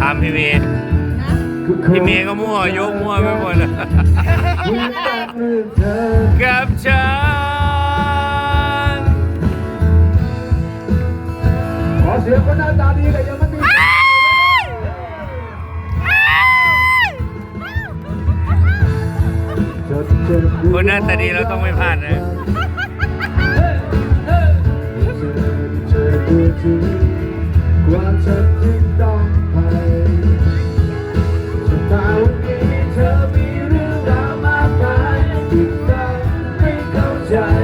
ถามพี่เมย์พี่เมย์ก็มั่วยกมั่วไปหมดเลยกับฉันขอเสียงคนหน้าตาดีแต่ยังไม่มีคนหน้าตาดีเราต้องไม่พลาดนะ time.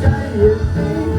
ใจอย่างนี้